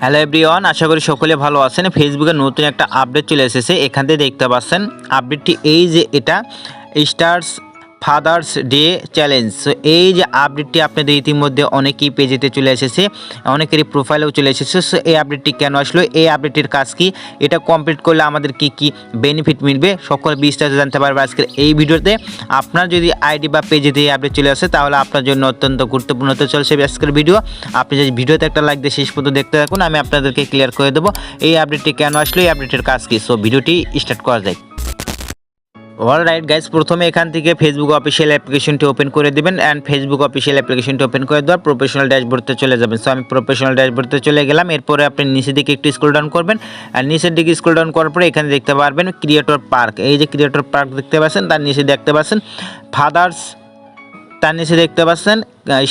Hello everyone আশা করি সকলে ভালো আছেন। ফেসবুকে নতুন একটা আপডেট চলে এসেছে। এখান থেকে দেখতে পাচ্ছেন আপডেটটি এই যে এটা stars father's day challenge so এই যে আপডেটটি আপনাদের ইতিমধ্যে অনেকেই পেজেতে চলে এসেছে, অনেকেরই প্রোফাইলেও চলে এসেছে। সো এই আপডেটটি কেন আসলো? এই আপডেটটির কাজ কি? এটা কমপ্লিট করলে আমাদের কি কি বেনিফিট মিলবে? সকল বিস্তারিত জানতে পারবে আজকের এই ভিডিওতে। আপনার যদি আইডি বা পেজেতে এই আপডেট চলে আসে, তাহলে আপনার জন্য অত্যন্ত গুরুত্বপূর্ণ। হতে চলছে আজকের ভিডিও আপনি যদি ভিডিওতে একটা লাইক দিয়ে শেষ পর্যন্ত দেখতে থাকুন, আমি আপনাদেরকে ক্লিয়ার করে দেবো। এই আপডেটটি কেন আসলো? এই আপডেটের কাজ কি? সো ভিডিওটি স্টার্ট করা যায় অল রাইট গাইজ প্রথমে এখান থেকে ফেসবুক অফিসিয়াল অ্যাপ্লিকেশনটি ওপেন করে দেবেন অ্যান্ড ফেসবুক অফিসিয়াল অ্যাপ্লিকেশনটি ওপেন করে দেওয়ার প্রফেশনাল ড্যাশবোর্ডতে চলে যাবেন। সো আমি প্রফেশনাল ড্যাশবোর্ডতে চলে গেলাম, এরপরে আপনি নিচের দিকে একটু স্কুল ডাউন করবেন অ্যান্ড নিচের দিকে স্কুল ডাউন করার পরে এখানে দেখতে পারবেন ক্রিয়েটর পার্ক এই যে ক্রিয়েটর পার্ক দেখতে পাচ্ছেন, তার নিচে দেখতে পাচ্ছেন ফাদার্স তার নিচে দেখতে পাচ্ছেন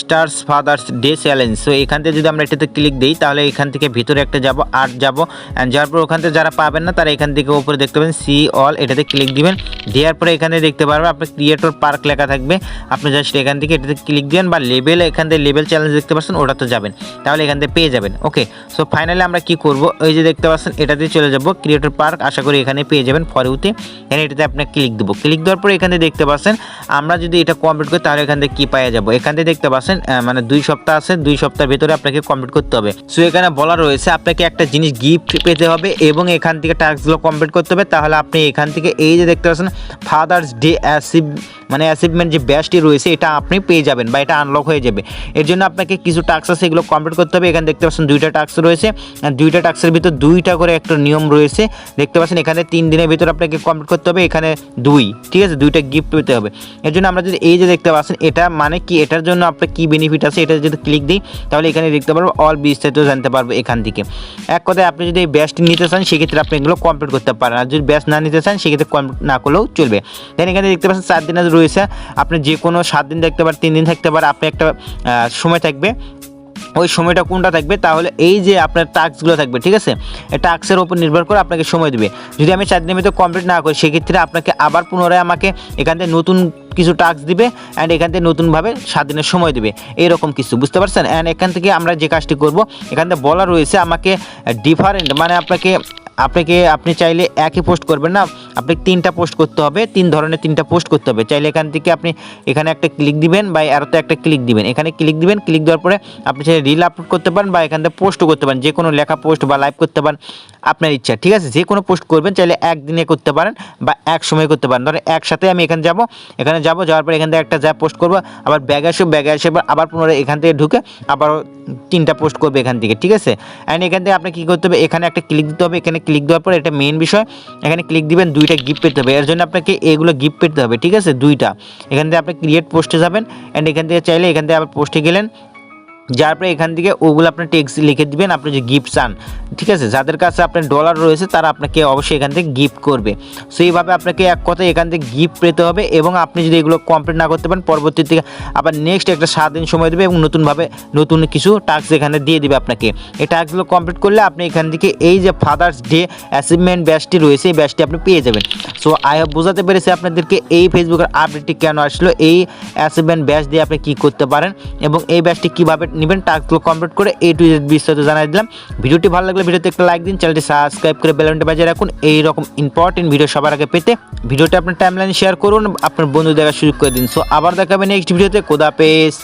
stars father's day challenge so এখান থেকে যদি আমরা এটাতে ক্লিক দিই, তাহলে এখান থেকে ভিতরে একটা যাব আর্ট যাব। অ্যান্ড যাওয়ার পর ওখান থেকে যারা পাবেন না, তারা এখান থেকে উপরে দেখতে পাবেন সি অল এটাতে ক্লিক দিবেন। দেওয়ার পরে এখানে দেখতে পারবেন আপনার ক্রিয়েটর পার্ক লেখা থাকবে। আপনি জাস্ট এখান থেকে এটাতে ক্লিক দিবেন বা লেভেল এখান থেকে লেভেল চ্যালেঞ্জ দেখতে পাচ্ছেন ওটাতে যাবেন। তাহলে এখান থেকে পেয়ে যাবেন ওকে সো ফাইনালি আমরা কি করব? এই যে দেখতে পাচ্ছেন, এটাতে চলে যাব ক্রিয়েটর পার্ক আশা করি এখানে পেয়ে যাবেন ফরেউতে এখানে এটাতে আপনি ক্লিক দেবো। ক্লিক দেওয়ার পরে এখানে দেখতে পাচ্ছেন আমরা যদি এটা কমপ্লিট করি, তাহলে এখান থেকে কী পাওয়া যাব? এখান থেকে দেখতে পাচ্ছেন মানে দুই সপ্তাহ আছে, দুই সপ্তাহের ভিতরে আপনাকে কমপ্লিট করতে হবে। সো এখানে বলা রয়েছে, আপনাকে একটা জিনিস গিফট পেতে হবে এবং এখান থেকে টাস্কগুলো কমপ্লিট করতে হবে। তাহলে আপনি এখান থেকে এই যে দেখতে পাচ্ছেন ফাদার্স ডে অ্যাসিভ মানে অ্যাচিভমেন্ট যে ব্যাচটি রয়েছে, এটা আপনি পেয়ে যাবেন বা এটা আনলক হয়ে যাবে। এর জন্য আপনাকে কিছু টাস্ক আছে, এগুলো কমপ্লিট করতে হবে। এখানে দেখতে পাচ্ছেন, দুইটা টাস্ক রয়েছে। দুইটা টাস্কের ভিতর দুইটা করে একটা নিয়ম রয়েছে। দেখতে পাচ্ছেন, এখানে তিন দিনের ভিতর আপনাকে কমপ্লিট করতে হবে, এখানে দুই, ঠিক আছে? দুইটা গিফট পেতে হবে। এর জন্য আমরা যদি এই যে দেখতে পাচ্ছেন, এটা মানে কি? এটার জন্য আপনার কি বেনিফিট আছে? এটা যদি ক্লিক দিই, তাহলে এখানে দেখতে পারব অল বিস্তারিত জানতে পারব এখান থেকে। এক কথায় আপনি যদি এই নিতে চান, সেক্ষেত্রে আপনি এগুলো কমপ্লিট করতে পারেন। আর যদি ব্যাচ না নিতে চান, সেক্ষেত্রে কমপ্লিট না করলেও চলবে। দেন এখানে দেখতে পাচ্ছেন চার দিন রয়েছে। আপনি যে কোনো সাত দিন থাকতে পারেন তিন দিন থাকতে পারে, আপনি একটা সময় থাকবে। ওই সময়টা কোনটা থাকবে? তাহলে এই যে আপনার টাস্কগুলো থাকবে, ঠিক আছে? টাস্কের উপর নির্ভর করে আপনাকে সময় দেবে। যদি আমি চার দিনের ভিতরে কমপ্লিট না করি, সেক্ষেত্রে আপনাকে আবার পুনরায় আমাকে এখান থেকে নতুন কিছু টাস্ক দিবে অ্যান্ড এখান থেকে নতুনভাবে সাত দিনের সময় দেবে। এইরকম কিছু, বুঝতে পারছেন? অ্যান্ড এখান থেকে আমরা যে কাজটি করব, এখান থেকে বলা রয়েছে আমাকে ডিফারেন্ট মানে আপনাকে আপনাকে, আপনি চাইলে একই পোস্ট করবেন না। আপনি তিনটা পোস্ট করতে হবে, তিন ধরনের তিনটা পোস্ট করতে হবে। চাইলে এখান থেকে আপনি, এখানে একটা ক্লিক দিবেন বা আরোতে একটা ক্লিক দিবেন। এখানে ক্লিক দিবেন ক্লিক দেওয়ার পরে আপনি চাইলে রিল আপলোড করতে পারেন বা এখান থেকে পোস্টও করতে পারেন। যে কোনো লেখা পোস্ট বা লাইভ করতে পারেন। আপনার ইচ্ছা, ঠিক আছে? যে কোনো পোস্ট করবেন, চাইলে একদিনে করতে পারেন বা এক সময় করতে পারেন। ধরেন একসাথে আমি এখানে যাব এখানে যাব, যাওয়ার পরে এখান থেকে একটা যা পোস্ট করব, আবার ব্যাগে আসব ব্যাগে আসে আবার পুনরায় এখান থেকে ঢুকে আবার তিনটা পোস্ট করবে এখান থেকে, ঠিক আছে? অ্যান্ড এখান থেকে আপনি কী করতে হবে? এখানে একটা ক্লিক দিতে হবে, এখানে ক্লিক দেওয়ার পরে এটা মেন বিষয়, এখানে ক্লিক দিবেন, দুইটা গিফট পেতে হবে। এর জন্য আপনাকে এগুলো গিফট পেতে হবে, ঠিক আছে? দুইটা। এখান থেকে আপনি ক্রিয়েট পোস্টে যাবেন অ্যান্ড এখান থেকে চাইলে এখান থেকে আবার পোস্টে গেলেন যার পরে এখান থেকে ওগুলো আপনার টেক্সট লিখে দিবেন, আপনি যে গিফট চান, ঠিক আছে? যাদের কাছে আপনার ডলার রয়েছে, তারা আপনাকে অবশ্যই এখান থেকে গিফট করবে। সো এইভাবে আপনাকে এক কথায় এখান থেকে গিফট পেতে হবে এবং আপনি যদি এগুলো কমপ্লিট না করতে পারেন, পরবর্তীতে আবার নেক্সট একটা সাত দিন সময় দেবে এবং নতুনভাবে নতুন কিছু টাস্ক এখানে দিয়ে দিবে আপনাকে। এই টাস্কগুলো কমপ্লিট করলে আপনি এখান থেকে এই যে ফাদার্স ডে অ্যাচিভমেন্ট ব্যাচটি রয়েছে, এই ব্যাচটি আপনি পেয়ে যাবেন। সো আই হোপ বোঝাতে পেরেছি আপনাদেরকে এই ফেসবুকের আপডেটটি কেন আসলো, এই অ্যাচিভমেন্ট ব্যাচ দিয়ে আপনি কী করতে পারেন এবং এই ব্যাচটি কীভাবে নেবেন টাস্কগুলো কমপ্লিট করে এই টু জেড বিস্তারিত জানাই দিলাম। ভিডিওটি ভালো লাগলে ভিডিওতে একটা লাইক দিন চ্যানেলটি সাবস্ক্রাইব করে বেলনটা বাজিয়ে রাখুন। এই রকম ইম্পর্টেন্ট ভিডিও সবার আগে পেতে ভিডিওটা আপনার টাইমলাইন শেয়ার করুন, আপনার বন্ধু দেখার সুযোগ করে দিন। সো আবার দেখাবে নেক্সট ভিডিওতে কোদা পেস